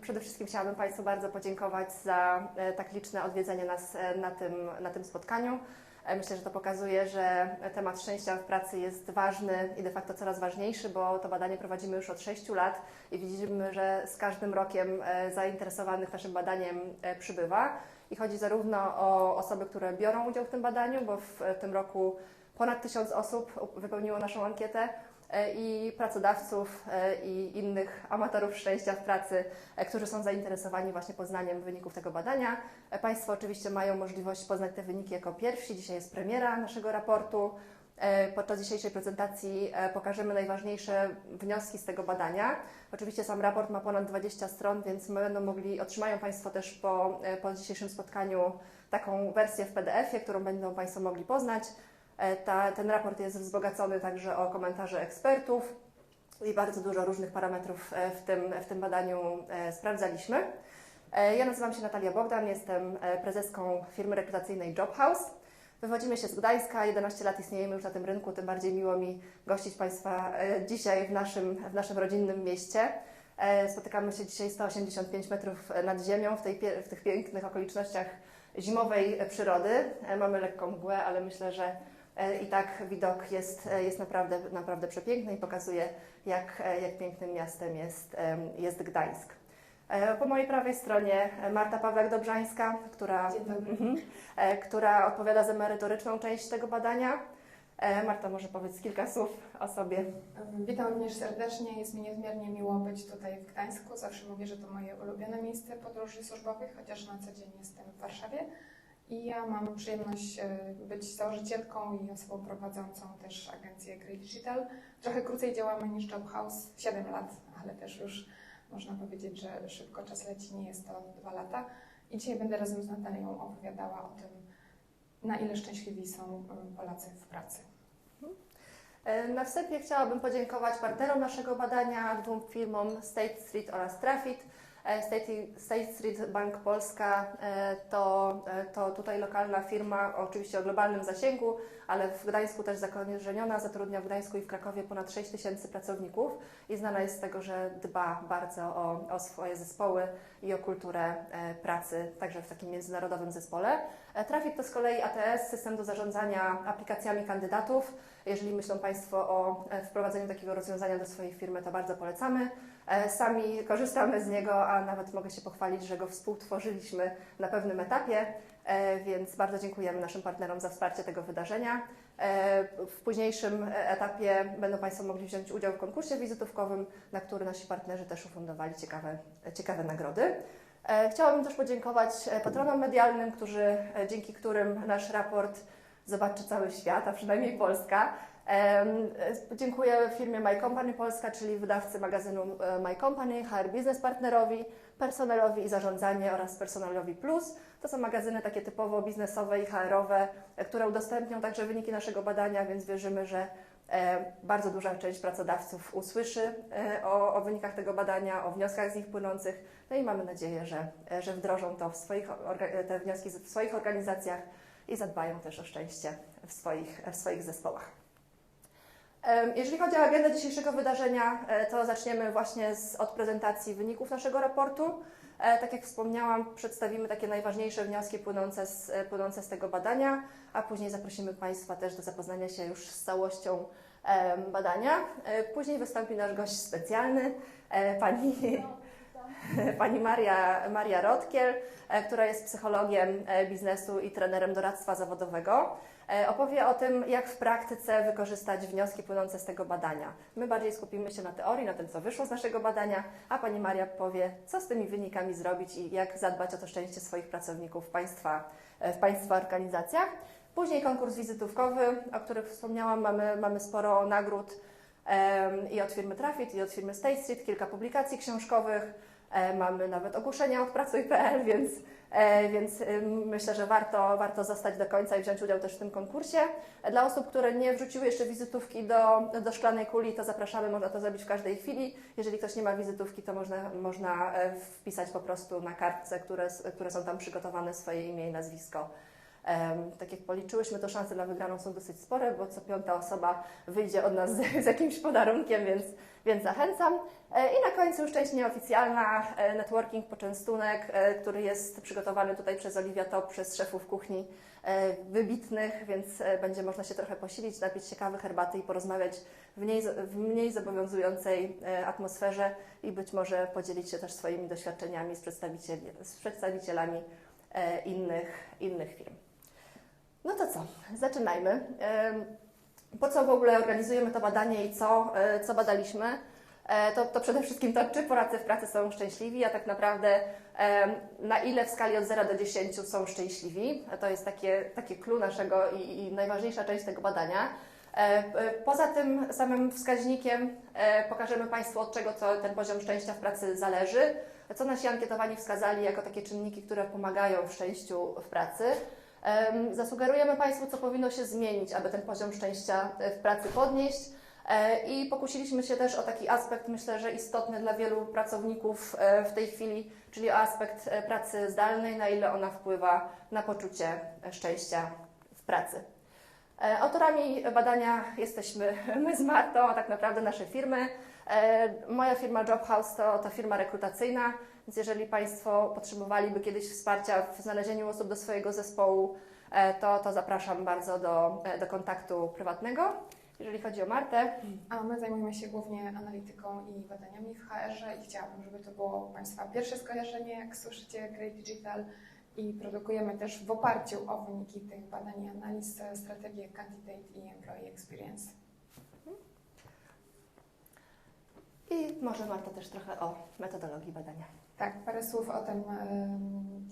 Przede wszystkim chciałabym Państwu bardzo podziękować za e, tak liczne odwiedzenie nas e, na tym, na tym spotkaniu. E, Myślę, że to pokazuje, że temat szczęścia w pracy jest ważny i de facto coraz ważniejszy, bo to badanie prowadzimy już od 6 lat i widzimy, że z każdym rokiem zainteresowanych naszym badaniem przybywa. I chodzi zarówno o osoby, które biorą udział w tym badaniu, bo w tym roku ponad tysiąc osób wypełniło naszą ankietę, i pracodawców e, i innych amatorów szczęścia w pracy, e, którzy są zainteresowani właśnie poznaniem wyników tego badania. E, Państwo oczywiście mają możliwość poznać te wyniki jako pierwsi. Dzisiaj jest premiera naszego raportu. E, Podczas dzisiejszej prezentacji e, pokażemy najważniejsze wnioski z tego badania. Oczywiście sam raport ma ponad 20 stron, więc będą mogli, otrzymają Państwo też po, e, po dzisiejszym spotkaniu taką wersję w PDF-ie, którą będą Państwo mogli poznać. E, Ta, ten raport jest wzbogacony także o komentarze ekspertów i bardzo dużo różnych parametrów e, w tym, w tym badaniu e, sprawdzaliśmy. Ja nazywam się Natalia Bogdan, jestem prezeską firmy rekrutacyjnej Jobhouse. Wywodzimy się z Gdańska, 11 lat istniejemy już na tym rynku, tym bardziej miło mi gościć Państwa dzisiaj w naszym, w naszym rodzinnym mieście. Spotykamy się dzisiaj 185 metrów nad ziemią w, tej, w tych pięknych okolicznościach zimowej przyrody. Mamy lekką mgłę, ale myślę, że i tak widok jest, e, jest naprawdę, naprawdę przepiękny i pokazuje, jak, e, jak pięknym miastem jest, jest Gdańsk. E, Po mojej prawej stronie e, Marta Pawlak-Dobrzańska, która. Mhm. e, która odpowiada za merytoryczną część tego badania. E, Marta, może powiedz kilka słów o sobie. Witam również serdecznie. Jest mi niezmiernie miło być tutaj w Gdańsku. Zawsze mówię, że to moje ulubione miejsce podróży służbowych, chociaż na co dzień jestem w Warszawie. I ja mam przyjemność e, być założycielką i osobą prowadzącą też agencję Grey Digital. Trochę krócej działamy niż Jobhouse, 7 lat, ale też już można powiedzieć, że szybko czas leci, nie jest to 2 lata. I dzisiaj będę razem z Natalią opowiadała o tym, na ile szczęśliwi są e, Polacy w pracy. E, Na wstępie chciałabym podziękować partnerom naszego badania, dwóm firmom State Street oraz Trafit. E, State, Street Bank Polska e, to, e, to tutaj lokalna firma, oczywiście o globalnym zasięgu, ale w Gdańsku też zakorzeniona, zatrudnia w Gdańsku i w Krakowie ponad 6 tysięcy pracowników i znana jest z tego, że dba bardzo o, o swoje zespoły i o kulturę pracy, także w takim międzynarodowym zespole. Trafit to z kolei ATS, system do zarządzania aplikacjami kandydatów. Jeżeli myślą Państwo o wprowadzeniu takiego rozwiązania do swojej firmy, to bardzo polecamy. E, Sami korzystamy z niego, a nawet mogę się pochwalić, że go współtworzyliśmy na pewnym etapie, e, więc bardzo dziękujemy naszym partnerom za wsparcie tego wydarzenia. E, W późniejszym etapie będą Państwo mogli wziąć udział w konkursie wizytówkowym, na który nasi partnerzy też ufundowali ciekawe, ciekawe nagrody. Chciałabym też podziękować patronom medialnym, którzy, dzięki którym nasz raport zobaczy cały świat, a przynajmniej Polska. Dziękuję firmie My Company Polska, czyli wydawcy magazynu e, My Company, HR Business Partnerowi, Personelowi i Zarządzanie oraz Personelowi Plus. To są magazyny takie typowo biznesowe i HR-owe, e, które udostępnią także wyniki naszego badania, więc wierzymy, że e, bardzo duża część pracodawców usłyszy o, o wynikach tego badania, o wnioskach z nich płynących. No i mamy nadzieję, że, że wdrożą to w swoich, te wnioski w swoich organizacjach i zadbają też o szczęście w swoich, w swoich zespołach. Jeżeli chodzi o agendę dzisiejszego wydarzenia, e, to zaczniemy właśnie z, od prezentacji wyników naszego raportu. E, Tak jak wspomniałam, przedstawimy takie najważniejsze wnioski płynące z, e, płynące z tego badania, a później zaprosimy Państwa też do zapoznania się już z całością badania. Później wystąpi nasz gość specjalny, pani, pani Maria, Maria Rotkiel, e, która jest psychologiem biznesu i trenerem doradztwa zawodowego. E, Opowie o tym, jak w praktyce wykorzystać wnioski płynące z tego badania. My bardziej skupimy się na teorii, na tym, co wyszło z naszego badania, a pani Maria powie, co z tymi wynikami zrobić i jak zadbać o to szczęście swoich pracowników w państwa, e, w państwa organizacjach. Później konkurs wizytówkowy, o którym wspomniałam, mamy, mamy sporo nagród i od firmy Trafit, i od firmy State Street, kilka publikacji książkowych. E, Mamy nawet ogłoszenia od Pracuj.pl, więc, więc ym, myślę, że warto, warto zostać do końca i wziąć udział też w tym konkursie. E, Dla osób, które nie wrzuciły jeszcze wizytówki do, do szklanej kuli, to zapraszamy, można to zrobić w każdej chwili. Jeżeli ktoś nie ma wizytówki, to można, można e, wpisać po prostu na kartce, które, które są tam przygotowane, swoje imię i nazwisko. Tak jak policzyłyśmy, to szanse na wygraną są dosyć spore, bo co piąta osoba wyjdzie od nas z, z jakimś podarunkiem, więc, więc zachęcam. E, I na końcu już część nieoficjalna, e, networking, poczęstunek, e, który jest przygotowany tutaj przez Oliwia Top, przez szefów kuchni wybitnych, więc będzie można się trochę posilić, napić się kawy, herbaty i porozmawiać w mniej, w mniej zobowiązującej atmosferze i być może podzielić się też swoimi doświadczeniami z, z przedstawicielami innych, innych firm. No to co, zaczynajmy. Po co w ogóle organizujemy to badanie i co, e, co badaliśmy? E, To, to przede wszystkim to, czy Polacy w pracy są szczęśliwi, a tak naprawdę na ile w skali od 0 do 10 są szczęśliwi. To jest takie, takie clue naszego i, i najważniejsza część tego badania. E, Poza tym samym wskaźnikiem pokażemy Państwu, od czego co ten poziom szczęścia w pracy zależy, co nasi ankietowani wskazali jako takie czynniki, które pomagają w szczęściu w pracy. Em, Zasugerujemy Państwu, co powinno się zmienić, aby ten poziom szczęścia e, w pracy podnieść. E, I pokusiliśmy się też o taki aspekt, myślę, że istotny dla wielu pracowników e, w tej chwili, czyli o aspekt pracy zdalnej, na ile ona wpływa na poczucie szczęścia w pracy. Autorami badania jesteśmy my z Martą, a tak naprawdę nasze firmy. Moja firma Jobhouse to, to firma rekrutacyjna, więc jeżeli Państwo potrzebowaliby kiedyś wsparcia w znalezieniu osób do swojego zespołu, e, to, to zapraszam bardzo do, e, do kontaktu prywatnego. Jeżeli chodzi o Martę, A my zajmujemy się głównie analityką i badaniami w HR-ze i chciałabym, żeby to było Państwa pierwsze skojarzenie, jak słyszycie, Great Digital i produkujemy też w oparciu o wyniki tych badań i analiz e, strategię Candidate i Employee Experience. i może Marta też trochę o metodologii badania. Tak, parę słów o tym,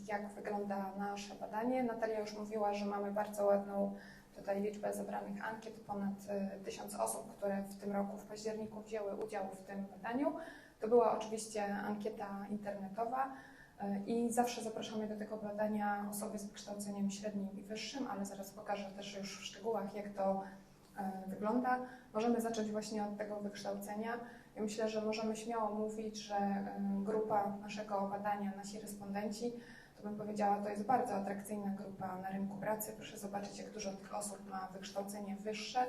jak wygląda nasze badanie. Natalia już mówiła, że mamy bardzo ładną tutaj liczbę zebranych ankiet, ponad e, tysiąc osób, które w tym roku, w październiku wzięły udział w tym badaniu. To była oczywiście ankieta internetowa e, i zawsze zapraszamy do tego badania osoby z wykształceniem średnim i wyższym, ale zaraz pokażę też już w szczegółach, jak to e, wygląda. Możemy zacząć właśnie od tego wykształcenia. Myślę, że możemy śmiało mówić, że grupa naszego badania, nasi respondenci, to bym powiedziała, to jest bardzo atrakcyjna grupa na rynku pracy. Proszę zobaczyć, jak dużo tych osób ma wykształcenie wyższe,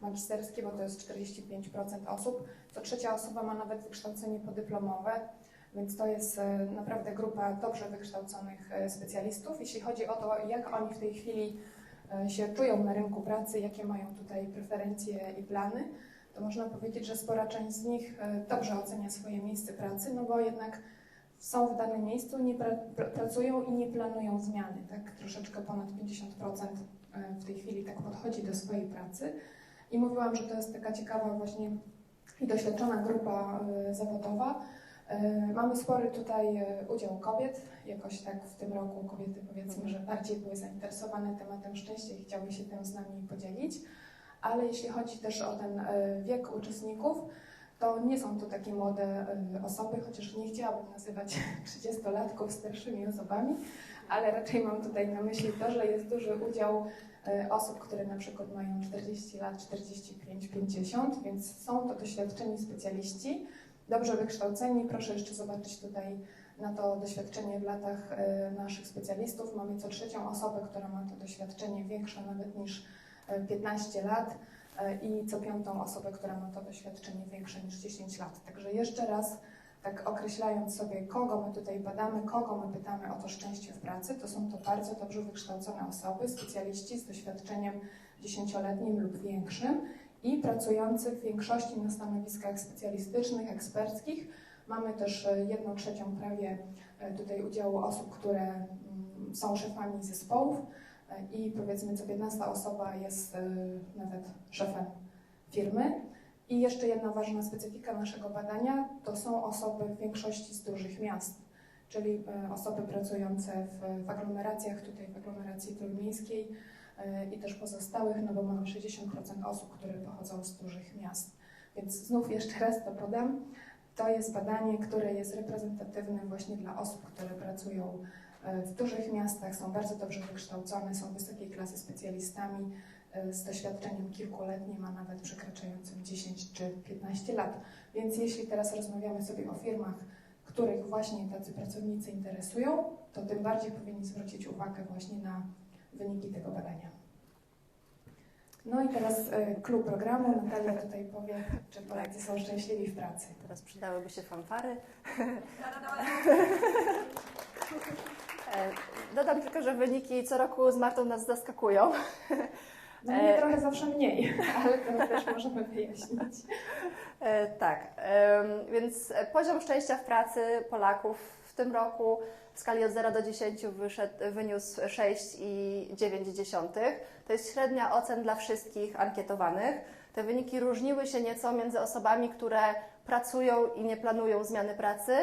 magisterskie, bo to jest 45% osób. Co trzecia osoba ma nawet wykształcenie podyplomowe, więc to jest e, naprawdę grupa dobrze wykształconych e, specjalistów. Jeśli chodzi o to, jak oni w tej chwili e, się czują na rynku pracy, jakie mają tutaj preferencje i plany, to można powiedzieć, że spora część z nich e, dobrze ocenia swoje miejsce pracy, no bo jednak są w danym miejscu, nie pra, pr, pracują i nie planują zmiany. Tak? Troszeczkę ponad 50% e, w tej chwili tak podchodzi do swojej pracy. I mówiłam, że to jest taka ciekawa właśnie i doświadczona grupa e, zawodowa. Mamy spory tutaj udział kobiet. Jakoś tak w tym roku kobiety powiedzmy, że bardziej były zainteresowane tematem szczęścia i chciały się tym z nami podzielić ale jeśli chodzi też o ten e, wiek uczestników, to nie są to takie młode e, osoby, chociaż nie chciałabym nazywać 30-latków starszymi osobami, ale raczej mam tutaj na myśli to, że jest duży udział e, osób, które na przykład mają 40 lat, 45, 50, więc są to doświadczeni specjaliści, dobrze wykształceni. Proszę jeszcze zobaczyć tutaj na to doświadczenie w latach naszych specjalistów. Mamy co trzecią osobę, która ma to doświadczenie większe nawet niż 15 lat e, i co piątą osobę, która ma to doświadczenie większe niż 10 lat. Także jeszcze raz, tak określając sobie, kogo my tutaj badamy, kogo my pytamy o to szczęście w pracy, to są to bardzo dobrze wykształcone osoby, specjaliści z doświadczeniem dziesięcioletnim lub większym i pracujący w większości na stanowiskach specjalistycznych, eksperckich. Mamy też e, jedną trzecią prawie e, tutaj udziału osób, które mm, są szefami zespołów i powiedzmy co 15 osoba jest e, nawet szefem firmy. I jeszcze jedna ważna specyfika naszego badania to są osoby w większości z dużych miast, czyli e, osoby pracujące w, w aglomeracjach, tutaj w aglomeracji trójmiejskiej e, i też pozostałych, no bo mamy 60% osób, które pochodzą z dużych miast. Więc znów jeszcze raz to podam. To jest badanie, które jest reprezentatywne właśnie dla osób, które pracują w dużych miastach, są bardzo dobrze wykształcone, są wysokiej klasy specjalistami e, z doświadczeniem kilkuletnim, a nawet przekraczającym 10 czy 15 lat. Więc jeśli teraz rozmawiamy sobie o firmach, których właśnie tacy pracownicy interesują, to tym bardziej powinni zwrócić uwagę właśnie na wyniki tego badania. No i teraz e, klucz programu. Natalia tutaj powie, czy Polacy są szczęśliwi w pracy. Teraz przydałyby się fanfary. E, Dodam tylko, że wyniki co roku z Martą nas zaskakują. No mnie trochę zawsze mniej, ale to też możemy wyjaśnić. E, Tak, więc poziom szczęścia w pracy Polaków w tym roku w skali od 0 do 10 wyszedł, wyniósł 6,9. To jest średnia ocen dla wszystkich ankietowanych. Te wyniki różniły się nieco między osobami, które pracują i nie planują zmiany pracy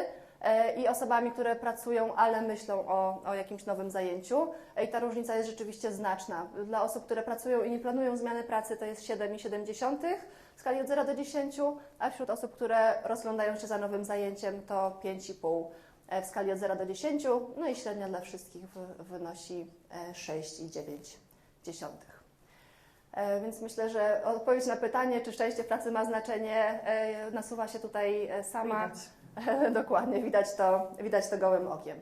i osobami, które pracują, ale myślą o, o jakimś nowym zajęciu. E, I ta różnica jest rzeczywiście znaczna. Dla osób, które pracują i nie planują zmiany pracy, to jest 7,7 w skali od 0 do 10, a wśród osób, które rozglądają się za nowym zajęciem, to 5,5 e, w skali od 0 do 10, no i średnia dla wszystkich wy- wynosi e, 6,9. E, Więc myślę, że odpowiedź na pytanie, czy szczęście pracy ma znaczenie, e, nasuwa się tutaj e, sama. Widać. Dokładnie, widać to, widać to gołym okiem.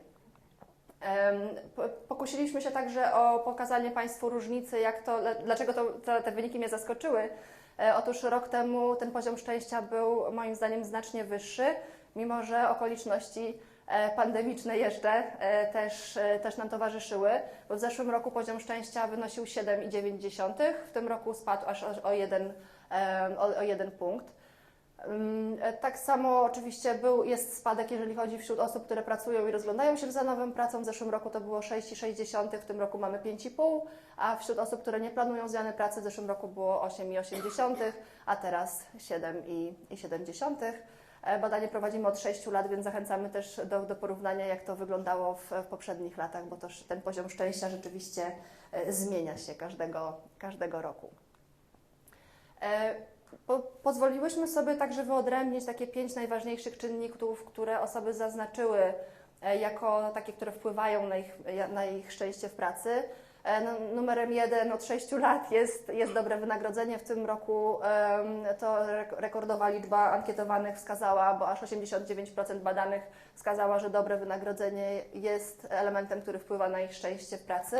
Em, po- Pokusiliśmy się także o pokazanie Państwu różnicy, jak to, dlaczego to, te, te wyniki mnie zaskoczyły. E, Otóż rok temu ten poziom szczęścia był moim zdaniem znacznie wyższy, mimo że okoliczności e, pandemiczne jeszcze e, też, też nam towarzyszyły, bo w zeszłym roku poziom szczęścia wynosił 7,9, w tym roku spadł aż o, jeden, o, o jeden punkt. E, Tak samo oczywiście był, jest spadek, jeżeli chodzi wśród osób, które pracują i rozglądają się za nową pracą. W zeszłym roku to było 6,6, w tym roku mamy 5,5, a wśród osób, które nie planują zmiany pracy, w zeszłym roku było 8,8, a teraz 7,7. E, Badanie prowadzimy od 6 lat, więc zachęcamy też do, do porównania, jak to wyglądało w, w poprzednich latach, bo też ten poziom szczęścia rzeczywiście e, zmienia się każdego, każdego roku. Po, pozwoliłyśmy sobie także wyodrębnić takie pięć najważniejszych czynników, które osoby zaznaczyły e, jako takie, które wpływają na ich, na ich szczęście w pracy. E, numerem jeden od sześciu lat jest, jest dobre wynagrodzenie. W tym roku to rek- rekordowa liczba ankietowanych wskazała, bo aż 89% badanych wskazała, że dobre wynagrodzenie jest elementem, który wpływa na ich szczęście w pracy.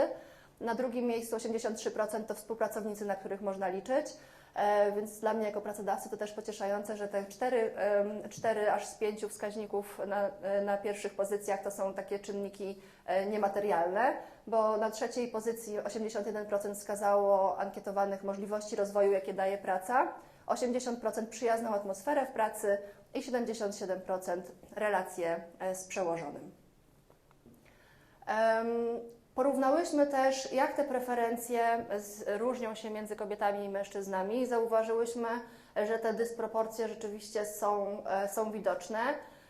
Na drugim miejscu 83% to współpracownicy, na których można liczyć. E, Więc dla mnie jako pracodawcy to też pocieszające, że te cztery, em, cztery aż z pięciu wskaźników na, e, na pierwszych pozycjach to są takie czynniki e, niematerialne, bo na trzeciej pozycji 81% wskazało ankietowanych możliwości rozwoju, jakie daje praca, 80% przyjazną atmosferę w pracy i 77% relacje z przełożonym. Porównałyśmy też, jak te preferencje różnią się między kobietami i mężczyznami i zauważyłyśmy, że te dysproporcje rzeczywiście są, e, są widoczne.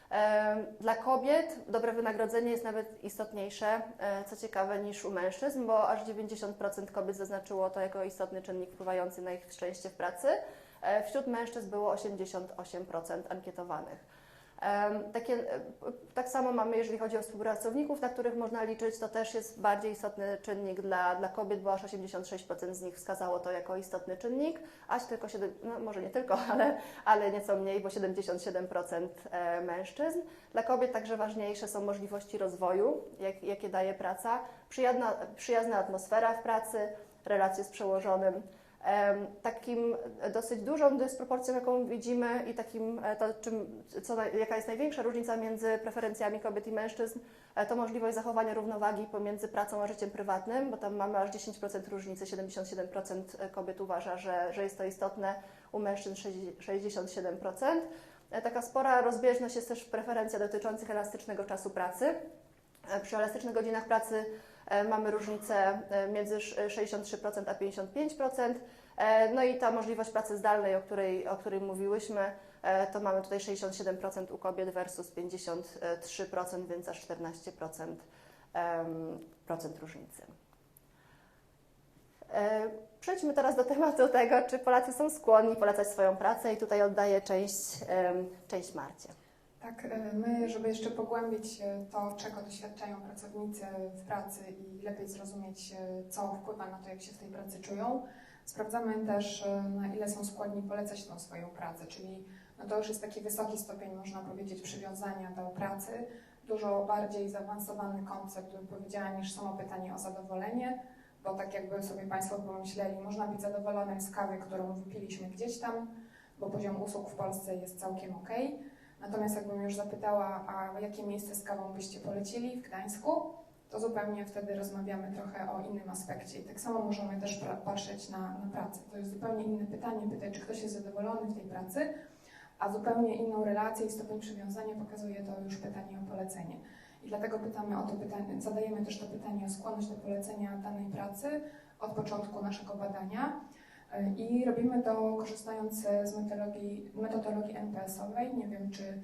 Em, Dla kobiet dobre wynagrodzenie jest nawet istotniejsze, e, co ciekawe, niż u mężczyzn, bo aż 90% kobiet zaznaczyło to jako istotny czynnik wpływający na ich szczęście w pracy. E, Wśród mężczyzn było 88% ankietowanych. Takie, e, tak samo mamy, jeżeli chodzi o współpracowników, na których można liczyć, to też jest bardziej istotny czynnik dla, dla kobiet, bo aż 86% z nich wskazało to jako istotny czynnik, aż tylko 7, no może nie tylko, ale, ale nieco mniej, bo 77% e, mężczyzn. Dla kobiet także ważniejsze są możliwości rozwoju, jak, jakie daje praca, przyjazna, przyjazna atmosfera w pracy, relacje z przełożonym. Takim dosyć dużą dysproporcją, jaką widzimy i takim, e, to, czym, co, jaka jest największa różnica między preferencjami kobiet i mężczyzn, e, to możliwość zachowania równowagi pomiędzy pracą a życiem prywatnym, bo tam mamy aż 10% różnicy, 77% kobiet uważa, że, że jest to istotne, u mężczyzn 67%. E, Taka spora rozbieżność jest też w preferencjach dotyczących elastycznego czasu pracy. Przy elastycznych godzinach pracy mamy różnicę e, między sz- 63% a 55%. E, No i ta możliwość pracy zdalnej, o której, o której mówiłyśmy, e, to mamy tutaj 67% u kobiet versus 53%, więc aż 14% em, procent różnicy. E, Przejdźmy teraz do tematu tego, czy Polacy są skłonni polecać swoją pracę i tutaj oddaję część, część Marcie. Tak, e, my, żeby jeszcze pogłębić e, to, czego doświadczają pracownicy w pracy i lepiej zrozumieć, e, co wpływa na to, jak się w tej pracy czują, sprawdzamy też, na ile są skłonni polecać tą swoją pracę, czyli no to już jest taki wysoki stopień, można powiedzieć, przywiązania do pracy, dużo bardziej zaawansowany koncept, bym powiedziała, niż samo pytanie o zadowolenie, bo tak jakby sobie Państwo pomyśleli, można być zadowolonym z kawy, którą wypiliśmy gdzieś tam, bo poziom usług w Polsce jest całkiem ok. Natomiast jakbym już zapytała, a jakie miejsce z kawą byście polecili w Gdańsku, to zupełnie wtedy rozmawiamy trochę o innym aspekcie. I tak samo możemy też patrzeć na, na pracę. To jest zupełnie inne pytanie, pytać, czy ktoś jest zadowolony w tej pracy, a zupełnie inną relację i stopień przywiązania pokazuje to już pytanie o polecenie. I dlatego pytamy o to pytanie, zadajemy też to pytanie o skłonność do polecenia danej pracy od początku naszego badania. Y, I robimy to korzystając z metodologii, metodologii NPS-owej. Nie wiem, czy y,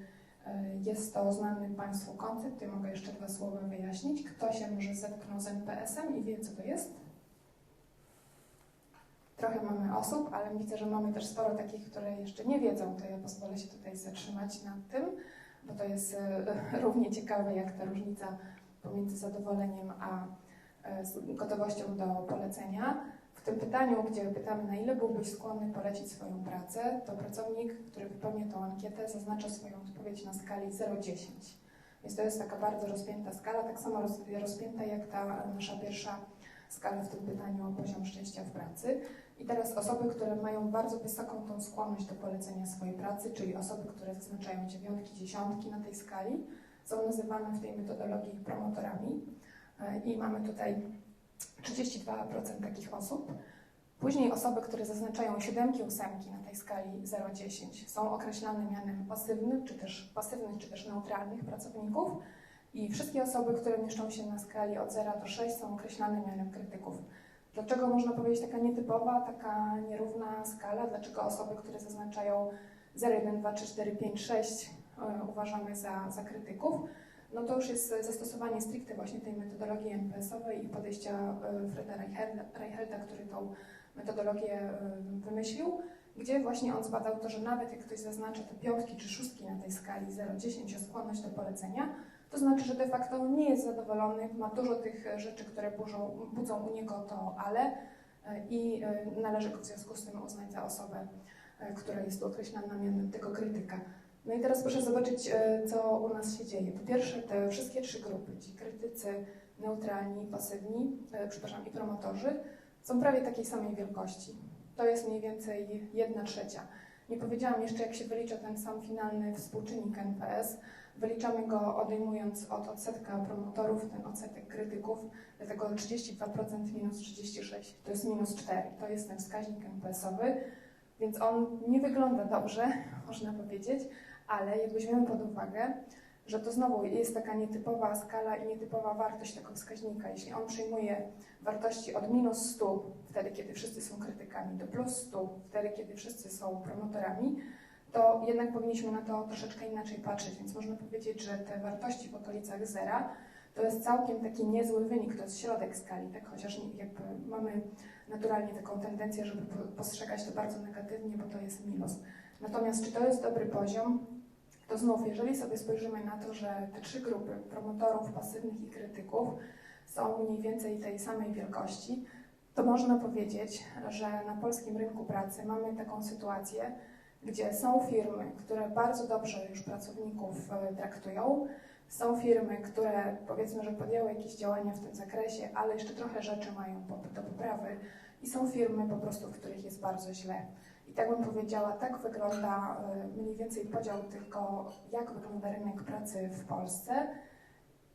jest to znany Państwu koncept, ja mogę jeszcze dwa słowa wyjaśnić. Kto się może zetknął z NPS-em i wie, co to jest? Trochę mamy osób, ale widzę, że mamy też sporo takich, które jeszcze nie wiedzą, to ja pozwolę się tutaj zatrzymać nad tym, bo to jest e, równie ciekawe jak ta różnica pomiędzy zadowoleniem a e, gotowością do polecenia. Tym pytaniu, gdzie pytamy, na ile byłbyś skłonny polecić swoją pracę, to pracownik, który wypełnia tą ankietę, zaznacza swoją odpowiedź na skali 0-10. Więc to jest taka bardzo rozpięta skala, tak samo roz, rozpięta jak ta nasza pierwsza skala w tym pytaniu o poziom szczęścia w pracy. I teraz osoby, które mają bardzo wysoką tą skłonność do polecenia swojej pracy, czyli osoby, które zaznaczają dziewiątki, dziesiątki na tej skali, są nazywane w tej metodologii promotorami. E, I mamy tutaj 32% takich osób. Później osoby, które zaznaczają siódemki, ósemki na tej skali 0-10 są określane mianem pasywnych, czy też pasywnych, czy też neutralnych pracowników. I wszystkie osoby, które mieszczą się na skali od 0 do 6 są określane mianem krytyków. Dlaczego można powiedzieć taka nietypowa, taka nierówna skala? Dlaczego osoby, które zaznaczają 0, 1, 2, 3, 4, 5, 6 e, uważamy za, za krytyków? No to już jest zastosowanie stricte właśnie tej metodologii NPS-owej i podejścia e, Freda Reichelda, który tą metodologię e, wymyślił, gdzie właśnie on zbadał to, że nawet jak ktoś zaznacza te piątki czy szóstki na tej skali 0-10 o skłonność do polecenia, to znaczy, że de facto nie jest zadowolony, ma dużo tych rzeczy, które burzą, budzą u niego to ale e, i e, należy go w związku z tym uznać za osobę, e, która jest określana mianem tego krytyka. No i teraz proszę zobaczyć, e, co u nas się dzieje. Po pierwsze, te wszystkie trzy grupy, ci krytycy, neutralni, pasywni, e, przepraszam, i promotorzy, są prawie takiej samej wielkości. To jest mniej więcej jedna trzecia. Nie powiedziałam jeszcze, jak się wylicza ten sam finalny współczynnik NPS. Wyliczamy go odejmując od odsetka promotorów ten odsetek krytyków, dlatego 32% minus 36 to jest minus 4. To jest ten wskaźnik NPS-owy, więc on nie wygląda dobrze, można powiedzieć, ale jak weźmiemy pod uwagę, że to znowu jest taka nietypowa skala i nietypowa wartość tego wskaźnika. Jeśli on przyjmuje wartości od minus 100, wtedy kiedy wszyscy są krytykami, do plus 100, wtedy kiedy wszyscy są promotorami, to jednak powinniśmy na to troszeczkę inaczej patrzeć. Więc można powiedzieć, że te wartości w okolicach zera to jest całkiem taki niezły wynik, to jest środek skali, tak? chociaż jakby mamy naturalnie taką tendencję, żeby po- postrzegać to bardzo negatywnie, bo to jest minus. Natomiast czy to jest dobry poziom? To znów, jeżeli sobie spojrzymy na to, że te trzy grupy promotorów, pasywnych i krytyków są mniej więcej tej samej wielkości, to można powiedzieć, że na polskim rynku pracy mamy taką sytuację, gdzie są firmy, które bardzo dobrze już pracowników e, traktują, są firmy, które powiedzmy, że podjęły jakieś działania w tym zakresie, ale jeszcze trochę rzeczy mają do poprawy i są firmy po prostu, w których jest bardzo źle. I tak bym powiedziała, tak wygląda e, mniej więcej podział tego, jak wygląda rynek pracy w Polsce.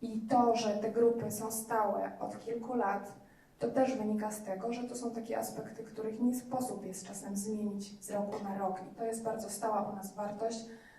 I to, że te grupy są stałe od kilku lat, to też wynika z tego, że to są takie aspekty, których nie sposób jest czasem zmienić z roku na rok. I to jest bardzo stała u nas wartość.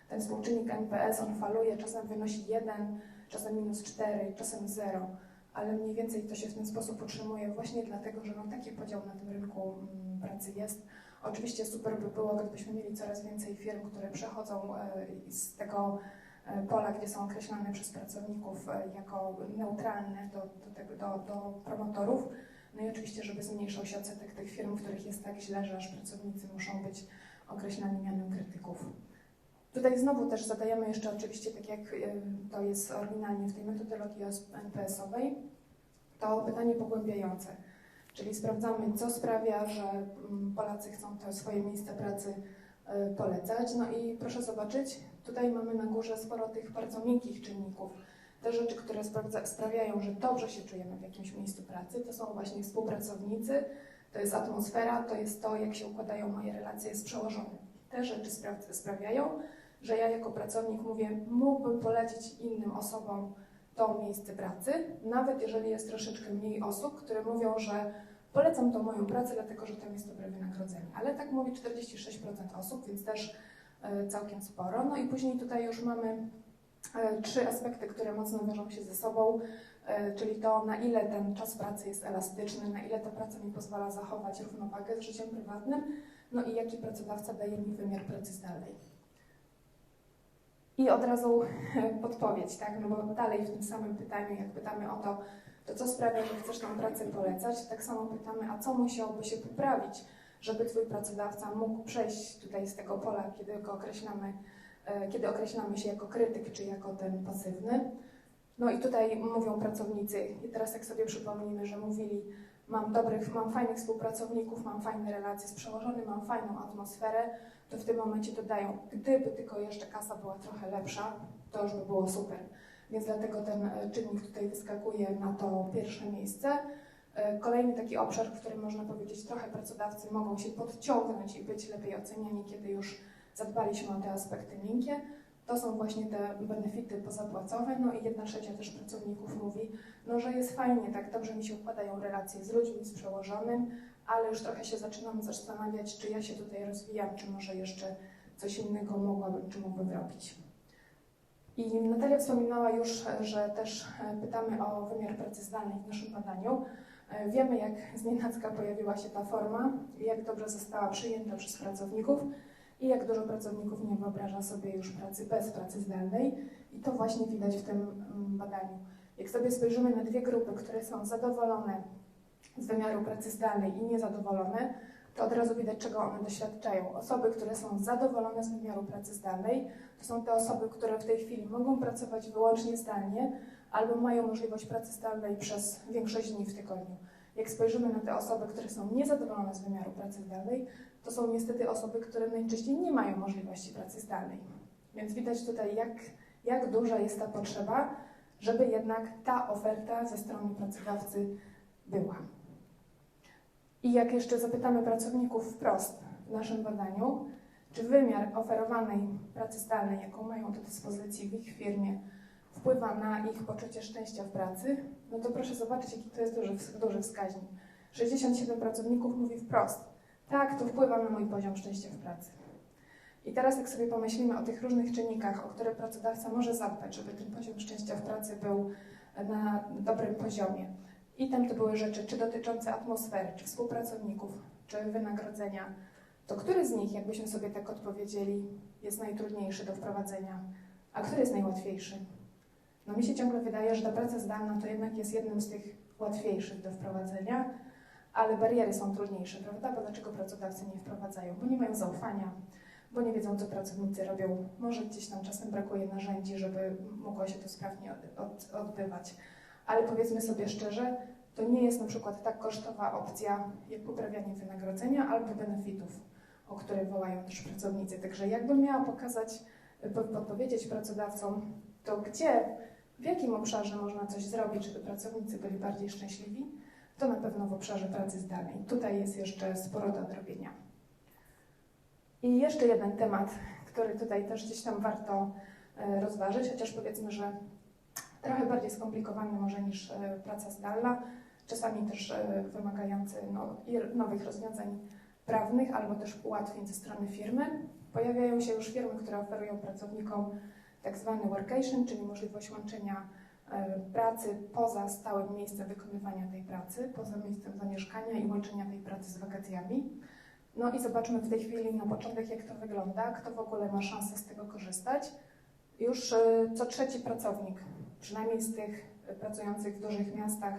Ten współczynnik NPS, on faluje, czasem wynosi 1, czasem minus 4, czasem 0, ale mniej więcej to się w ten sposób utrzymuje właśnie dlatego, że no taki podział na tym rynku mm, pracy jest. Oczywiście super by było, gdybyśmy mieli coraz więcej firm, które przechodzą e, z tego e, pola, gdzie są określane przez pracowników e, jako neutralne do, do, tego, do, do promotorów. No i oczywiście, żeby zmniejszał się odsetek tych firm, w których jest tak źle, że aż pracownicy muszą być określani mianem krytyków. Tutaj znowu też zadajemy jeszcze oczywiście, tak jak to jest oryginalnie w tej metodologii NPS-owej, to pytanie pogłębiające. Czyli sprawdzamy, co sprawia, że mm, Polacy chcą to swoje miejsce pracy y, polecać. No i proszę zobaczyć, tutaj mamy na górze sporo tych bardzo miękkich czynników. te rzeczy, które sprawiają, że dobrze się czujemy w jakimś miejscu pracy, to są właśnie współpracownicy, to jest atmosfera, to jest to, jak się układają moje relacje z przełożonym. Te rzeczy spra- sprawiają, że ja jako pracownik mówię, mógłbym polecić innym osobom to miejsce pracy, nawet jeżeli jest troszeczkę mniej osób, które mówią, że polecam tą moją pracę, dlatego że tam jest dobre wynagrodzenie. Ale tak mówi 46% osób, więc też e, całkiem sporo. No i później tutaj już mamy e, trzy aspekty, które mocno wiążą się ze sobą, e, czyli to, na ile ten czas pracy jest elastyczny, na ile ta praca mi pozwala zachować równowagę z życiem prywatnym, no i jaki pracodawca daje mi wymiar pracy zdalnej. I od razu podpowiedź, tak? No bo dalej w tym samym pytaniu, jak pytamy o to, to co sprawia, że chcesz tą pracę polecać, tak samo pytamy, a co musiałoby się poprawić, żeby Twój pracodawca mógł przejść tutaj z tego pola, kiedy go określamy, e, kiedy określamy się jako krytyk, czy jako ten pasywny. No i tutaj mówią pracownicy, i teraz jak sobie przypomnimy, że mówili, mam dobrych, mam fajnych współpracowników, mam fajne relacje z przełożonym, mam fajną atmosferę, to w tym momencie dodają, gdyby tylko jeszcze kasa była trochę lepsza, to już by było super. Więc dlatego ten e, czynnik tutaj wyskakuje na to pierwsze miejsce. E, Kolejny taki obszar, w którym można powiedzieć, trochę pracodawcy mogą się podciągnąć i być lepiej oceniani, kiedy już zadbaliśmy o te aspekty miękkie, to są właśnie te benefity pozapłacowe. No i jedna trzecia też pracowników mówi, no, że jest fajnie, tak dobrze mi się układają relacje z ludźmi, z przełożonym, ale już trochę się zaczynam zastanawiać, czy ja się tutaj rozwijam, czy może jeszcze coś innego mogłabym, czy mógłbym robić. I Natalia wspominała już, że też e, pytamy o wymiar pracy zdalnej w naszym badaniu. E, Wiemy, jak znienacka pojawiła się ta forma, jak dobrze została przyjęta przez pracowników i jak dużo pracowników nie wyobraża sobie już pracy bez pracy zdalnej. I to właśnie widać w tym mm, badaniu. Jak sobie spojrzymy na dwie grupy, które są zadowolone z wymiaru pracy zdalnej i niezadowolone, to od razu widać, czego one doświadczają. Osoby, które są zadowolone z wymiaru pracy zdalnej, to są te osoby, które w tej chwili mogą pracować wyłącznie zdalnie albo mają możliwość pracy zdalnej przez większość dni w tygodniu. Jak spojrzymy na te osoby, które są niezadowolone z wymiaru pracy zdalnej, to są niestety osoby, które najczęściej nie mają możliwości pracy zdalnej. Więc widać tutaj, jak, jak duża jest ta potrzeba, żeby jednak ta oferta ze strony pracodawcy była. I jak jeszcze zapytamy pracowników wprost w naszym badaniu, czy wymiar oferowanej pracy zdalnej, jaką mają do dyspozycji w ich firmie, wpływa na ich poczucie szczęścia w pracy, no to proszę zobaczyć, jaki to jest duży, duży wskaźnik. 67 pracowników mówi wprost, tak, to wpływa na mój poziom szczęścia w pracy. I teraz jak sobie pomyślimy o tych różnych czynnikach, o które pracodawca może zadbać, żeby ten poziom szczęścia w pracy był na dobrym poziomie. I tam to były rzeczy, czy dotyczące atmosfery, czy współpracowników, czy wynagrodzenia, to który z nich, jakbyśmy sobie tak odpowiedzieli, jest najtrudniejszy do wprowadzenia, a który jest najłatwiejszy? No mi się ciągle wydaje, że ta praca zdalna to jednak jest jednym z tych łatwiejszych do wprowadzenia, ale bariery są trudniejsze, prawda? Bo dlaczego pracodawcy nie wprowadzają? Bo nie mają zaufania, bo nie wiedzą, co pracownicy robią. Może gdzieś tam czasem brakuje narzędzi, żeby mogło się to sprawnie od, od, odbywać. Ale powiedzmy sobie szczerze, to nie jest na przykład tak kosztowa opcja, jak poprawianie wynagrodzenia albo benefitów, o które wołają też pracownicy. Także jakbym miała pokazać, po- podpowiedzieć pracodawcom, to gdzie, w jakim obszarze można coś zrobić, żeby pracownicy byli bardziej szczęśliwi, to na pewno w obszarze pracy zdalnej. Tutaj jest jeszcze sporo do odrobienia. I jeszcze jeden temat, który tutaj też gdzieś tam warto e, rozważyć, chociaż powiedzmy, że trochę bardziej skomplikowany może niż e, praca zdalna, czasami też e, wymagający no, nowych rozwiązań prawnych albo też ułatwień ze strony firmy. Pojawiają się już firmy, które oferują pracownikom tak zwany workation, czyli możliwość łączenia pracy poza stałym miejscem wykonywania tej pracy, poza miejscem zamieszkania i łączenia tej pracy z wakacjami. No i zobaczmy w tej chwili na początek, jak to wygląda, kto w ogóle ma szansę z tego korzystać. Już e, co trzeci pracownik, przynajmniej z tych e, pracujących w dużych miastach,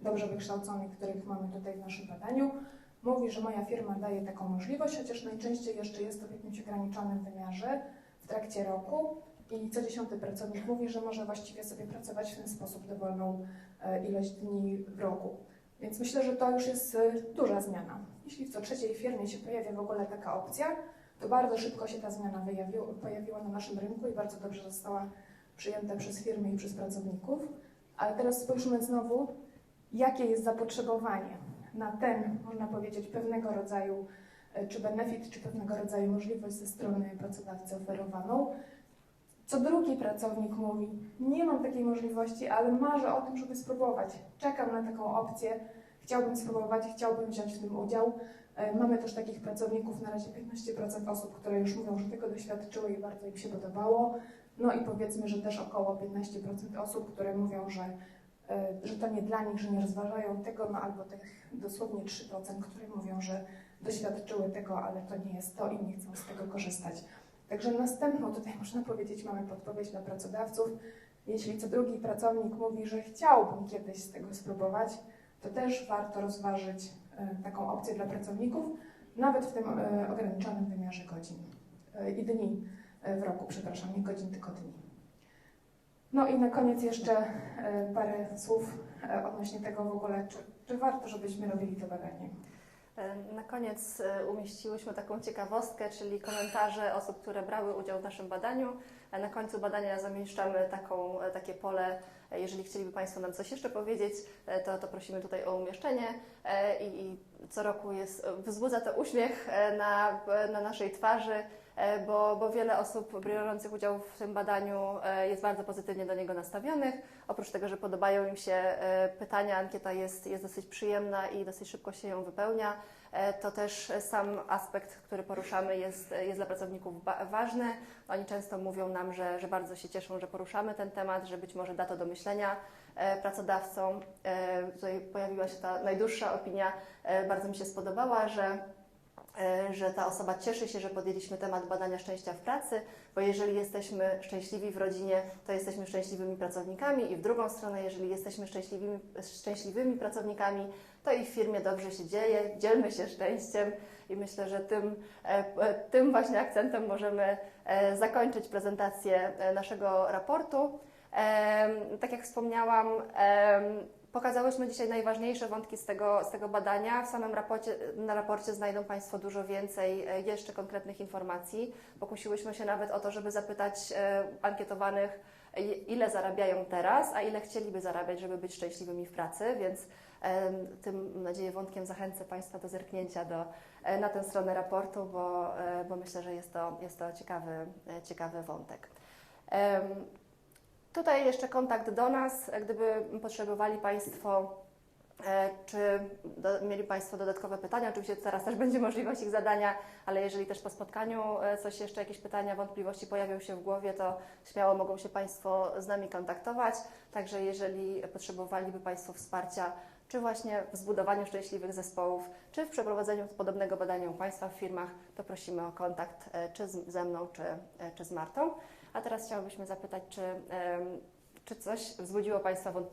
dobrze wykształconych, których mamy tutaj w naszym badaniu, mówi, że moja firma daje taką możliwość, chociaż najczęściej jeszcze jest to w jakimś ograniczonym wymiarze w trakcie roku. I co dziesiąty pracownik mówi, że może właściwie sobie pracować w ten sposób dowolną e, ilość dni w roku. Więc myślę, że to już jest e, duża zmiana. Jeśli w co trzeciej firmie się pojawia w ogóle taka opcja, to bardzo szybko się ta zmiana wyjawiła, pojawiła na naszym rynku i bardzo dobrze została przyjęte przez firmy i przez pracowników. Ale teraz spójrzmy znowu, jakie jest zapotrzebowanie na ten, można powiedzieć, pewnego rodzaju e, czy benefit, czy pewnego rodzaju możliwość ze strony pracodawcy oferowaną. Co drugi pracownik mówi, nie mam takiej możliwości, ale marzę o tym, żeby spróbować. Czekam na taką opcję, chciałbym spróbować, chciałbym wziąć w tym udział. E, Mamy też takich pracowników, na razie 15% osób, które już mówią, że tego doświadczyły i bardzo im się podobało. No i powiedzmy, że też około 15% osób, które mówią, że, e, że to nie dla nich, że nie rozważają tego, no albo tych dosłownie 3%, które mówią, że doświadczyły tego, ale to nie jest to i nie chcą z tego korzystać. Także następną tutaj można powiedzieć mamy podpowiedź dla pracodawców. Jeśli co drugi pracownik mówi, że chciałbym kiedyś z tego spróbować, to też warto rozważyć e, taką opcję dla pracowników, nawet w tym e, ograniczonym wymiarze godzin e, i dni w roku, przepraszam, nie godzin, tylko dni. No i na koniec jeszcze parę słów odnośnie tego w ogóle, czy, czy warto, żebyśmy robili to badanie. E, Na koniec e, umieściłyśmy taką ciekawostkę, czyli komentarze osób, które brały udział w naszym badaniu. E, Na końcu badania zamieszczamy taką, takie pole. Jeżeli chcieliby Państwo nam coś jeszcze powiedzieć, to, to prosimy tutaj o umieszczenie. I, I co roku jest, wzbudza to uśmiech na, na naszej twarzy, bo, bo wiele osób biorących udział w tym badaniu e, jest bardzo pozytywnie do niego nastawionych. Oprócz tego, że podobają im się e, pytania, ankieta jest, jest dosyć przyjemna i dosyć szybko się ją wypełnia, e, to też sam aspekt, który poruszamy jest, jest dla pracowników ważny. Oni często mówią nam, że, że bardzo się cieszą, że poruszamy ten temat, że być może da to do myślenia e, pracodawcom. E, Tutaj pojawiła się ta najdłuższa opinia, e, bardzo mi się spodobała, że e, że ta osoba cieszy się, że podjęliśmy temat badania szczęścia w pracy, bo jeżeli jesteśmy szczęśliwi w rodzinie, to jesteśmy szczęśliwymi pracownikami i w drugą stronę, jeżeli jesteśmy szczęśliwymi, szczęśliwymi pracownikami, to i w firmie dobrze się dzieje, dzielmy się szczęściem i myślę, że tym, e, e, tym właśnie akcentem możemy e, zakończyć prezentację e, naszego raportu. Tak jak wspomniałam, Pokazałyśmy dzisiaj najważniejsze wątki z tego, z tego badania. W samym raporcie, na raporcie znajdą Państwo dużo więcej e, jeszcze konkretnych informacji. Pokusiłyśmy się nawet o to, żeby zapytać e, ankietowanych, e, ile zarabiają teraz, a ile chcieliby zarabiać, żeby być szczęśliwymi w pracy, więc tym, mam nadzieję, wątkiem zachęcę Państwa do zerknięcia do, na tę stronę raportu, bo, bo myślę, że jest to, jest to ciekawy, ciekawy wątek. Tutaj jeszcze kontakt do nas, gdyby potrzebowali Państwo, e, czy do, mieli Państwo dodatkowe pytania. Oczywiście teraz też będzie możliwość ich zadania, ale jeżeli też po spotkaniu e, coś jeszcze, jakieś pytania, wątpliwości pojawią się w głowie, to śmiało mogą się Państwo z nami kontaktować. Także jeżeli potrzebowaliby Państwo wsparcia, czy właśnie w zbudowaniu szczęśliwych zespołów, czy w przeprowadzeniu podobnego badania u Państwa w firmach, to prosimy o kontakt e, czy ze mną, czy, czy z Martą. A teraz chciałabyśmy zapytać, czy, czy coś wzbudziło Państwa wątpliwości?